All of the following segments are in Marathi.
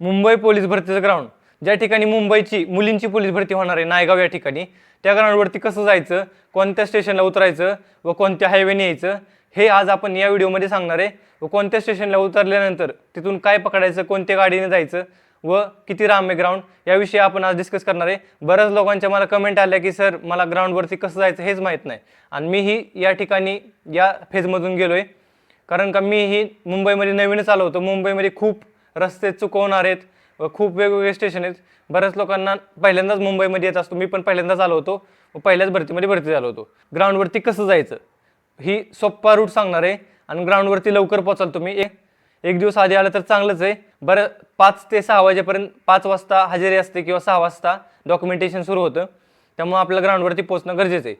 मुंबई पोलीस भरतीचं ग्राउंड ज्या ठिकाणी मुंबईची मुलींची पोलीस भरती होणार आहे नायगाव या ठिकाणी त्या ग्राउंडवरती कसं जायचं कोणत्या स्टेशनला उतरायचं व कोणत्या हायवेने यायचं हे आज आपण या व्हिडिओमध्ये सांगणार आहे. व कोणत्या स्टेशनला उतरल्यानंतर तिथून काय पकडायचं कोणत्या गाडीने जायचं व किती राम आहे ग्राउंड याविषयी आपण आज डिस्कस करणार आहे. बऱ्याच लोकांच्या मला कमेंट आल्या की सर मला ग्राउंडवरती कसं जायचं हेच माहीत नाही. आणि मीही या ठिकाणी या फेजमधून गेलो आहे कारण का मीही मुंबईमध्ये नवीनच आलो होतो. मुंबईमध्ये खूप रस्ते चुकवणार आहेत. व खूप वेगवेगळे स्टेशन आहेत. बऱ्याच लोकांना पहिल्यांदाच मुंबईमध्ये येत असतो. मी पण पहिल्यांदाच आलो होतो. व पहिल्याच भरतीमध्ये भरती झालो होतो. ग्राउंडवरती कसं जायचं? ही सोप्पा रूट सांगणार आहे. आणि ग्राउंडवरती लवकर पोचाल तुम्ही. एक एक दिवस आधी आलं तर चांगलंच आहे. बरं पाच ते सहा वाजेपर्यंत पाच वाजता हजेरी असते किंवा सहा वाजता डॉक्युमेंटेशन सुरू होतं. त्यामुळे आपल्याला ग्राउंडवरती पोहोचणं गरजेचं आहे.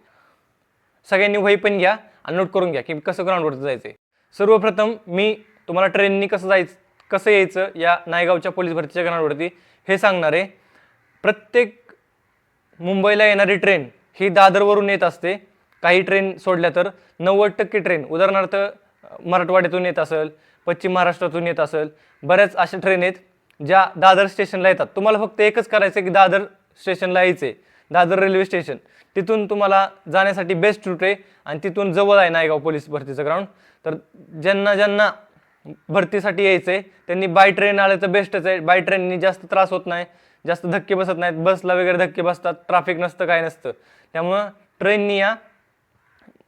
सगळ्यांनी वही पण घ्या आणि नोट करून घ्या की कसं ग्राउंडवरती जायचं आहे सर्वप्रथम मी तुम्हाला ट्रेननी कसं जायचं? कसं यायचं या नायगावच्या पोलीस भरतीच्या ग्राउंडवरती हे सांगणार आहे प्रत्येक मुंबईला येणारी ट्रेन ही दादरवरून येत असते. काही ट्रेन सोडल्या तर नव्वद टक्के ट्रेन उदाहरणार्थ मराठवाड्यातून येत असेल पश्चिम महाराष्ट्रातून येत असेल बऱ्याच अशा ट्रेन आहेत ज्या दादर स्टेशनला येतात. तुम्हाला फक्त एकच करायचं आहे की दादर स्टेशनला यायचं आहे दादर रेल्वे स्टेशन तिथून तुम्हाला जाण्यासाठी बेस्ट रूट आहे आणि तिथून जवळ आहे नायगाव पोलीस भरतीचं ग्राउंड तर ज्यांना ज्यांना भरतीसाठी यायचं आहे त्यांनी बाय ट्रेन आलं तर बेस्टच आहे. बाय ट्रेननी जास्त त्रास होत नाही. जास्त धक्के बसत नाहीत. बसला वगैरे धक्के बसतात. ट्रॅफिक नसतं काय नसतं. त्यामुळं ट्रेननी या.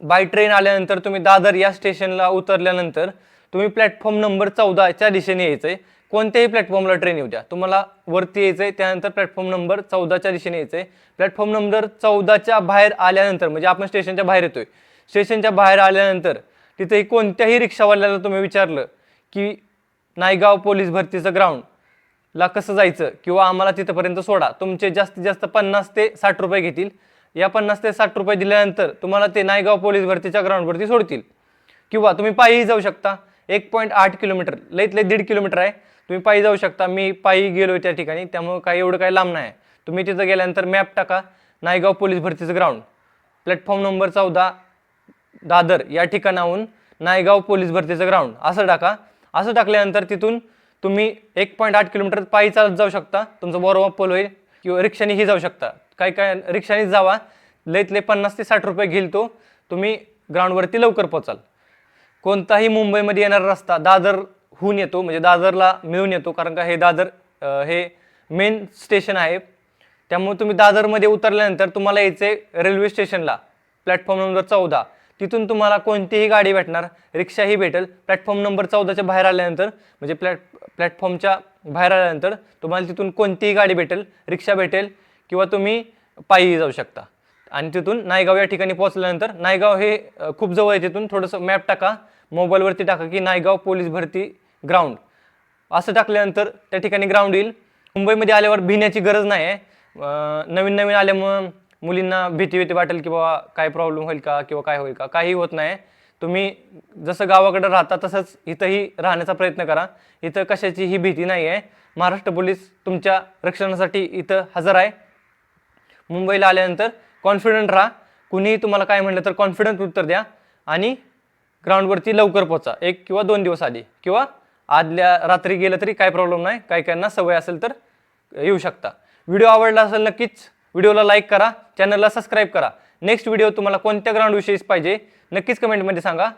बाय ट्रेन आल्यानंतर तुम्ही दादर या स्टेशनला उतरल्यानंतर तुम्ही प्लॅटफॉर्म नंबर चौदाच्या दिशेने यायचं आहे कोणत्याही प्लॅटफॉर्मला ट्रेन येऊ द्या. तुम्हाला वरती यायचं आहे त्यानंतर प्लॅटफॉर्म नंबर चौदाच्या दिशेने यायचं आहे प्लॅटफॉर्म नंबर चौदाच्या बाहेर आल्यानंतर म्हणजे आपण स्टेशनच्या बाहेर येतोय. स्टेशनच्या बाहेर आल्यानंतर तिथे कोणत्याही रिक्षावाल्याला तुम्ही विचारलं की नायगाव पोलीस भरतीचं ग्राउंड ला कसं जायचं? किंवा आम्हाला तिथंपर्यंत सोडा. तुमचे जास्तीत जास्त पन्नास ते साठ रुपये घेतील. या पन्नास ते साठ रुपये दिल्यानंतर तुम्हाला ते नायगाव पोलीस भरतीच्या ग्राउंडवरती सोडतील. किंवा तुम्ही पायीही जाऊ शकता. एक पॉईंट आठ किलोमीटर. लईत लई दीड किलोमीटर आहे. तुम्ही पायी जाऊ शकता. मी पायी गेलो त्या ठिकाणी. त्यामुळे काही एवढं काही लांब नाही. तुम्ही तिथं गेल्यानंतर मॅप टाका. नायगाव पोलीस भरतीचं ग्राउंड प्लॅटफॉर्म नंबर चौदा दादर. या ठिकाणाहून नायगाव पोलीस भरतीचं ग्राउंड असं टाका. असं टाकल्यानंतर तिथून तुम्ही एक पॉईंट आठ किलोमीटर पायी चालत जाऊ शकता. तुमचं बरोबर पोल होईल किंवा रिक्षानेही जाऊ शकता. काय काय रिक्षानेच जावा. लईत लई पन्नास ते साठ रुपये घेईल तो. तुम्ही ग्राउंडवरती लवकर पोचाल कोणताही मुंबईमध्ये येणारा रस्ता दादरहून येतो. म्हणजे दादरला मिळून येतो. कारण का हे दादर हे मेन स्टेशन आहे. त्यामुळे तुम्ही दादरमध्ये उतरल्यानंतर तुम्हाला यायचं आहे रेल्वे स्टेशनला प्लॅटफॉर्म नंबर चौदा. तिथून तुम्हाला कोणतीही गाडी भेटणार. रिक्षाही भेटेल. प्लॅटफॉर्म नंबर चौदाच्या बाहेर आल्यानंतर म्हणजे प्लॅट प्लॅटफॉर्मच्या बाहेर आल्यानंतर तुम्हाला तिथून कोणतीही गाडी भेटेल. रिक्षा भेटेल किंवा तुम्ही पायी जाऊ शकता. आणि तिथून नायगाव या ठिकाणी पोहोचल्यानंतर नायगाव हे खूप जवळ आहे तिथून. थोडंसं मॅप टाका. मोबाईलवरती टाका की नायगाव पोलीस भरती ग्राउंड असं टाकल्यानंतर त्या ठिकाणी ग्राउंड येईल. मुंबईमध्ये आल्यावर भिण्याची गरज नाही आहे नवीन नवीन आल्यामुळं मुलींना भीती भीती वाटेल की बाबा काय प्रॉब्लेम होईल का किंवा काय होईल का? काही होत नाही. तुम्ही जसं गावाकडे राहता तसंच इथंही राहण्याचा प्रयत्न करा. इथं कशाची ही भीती नाही आहे महाराष्ट्र पोलीस तुमच्या रक्षणासाठी इथं हजर आहे. मुंबईला आल्यानंतर कॉन्फिडंट राहा. कुणीही तुम्हाला काय म्हटलं तर कॉन्फिडंट उत्तर द्या. आणि ग्राउंडवरती लवकर पोचा एक किंवा दोन दिवस आधी. किंवा आदल्या रात्री गेलं तरी काय प्रॉब्लेम नाही. काही काहींना सवय असेल तर येऊ शकता. व्हिडिओ आवडला असेल नक्कीच. व्हिडिओला लाईक करा चॅनलला सबस्क्राईब करा. नेक्स्ट व्हिडिओ तुम्हाला कोणत्या ग्राउंडविषयीच पाहिजे नक्कीच कमेंटमध्ये सांगा.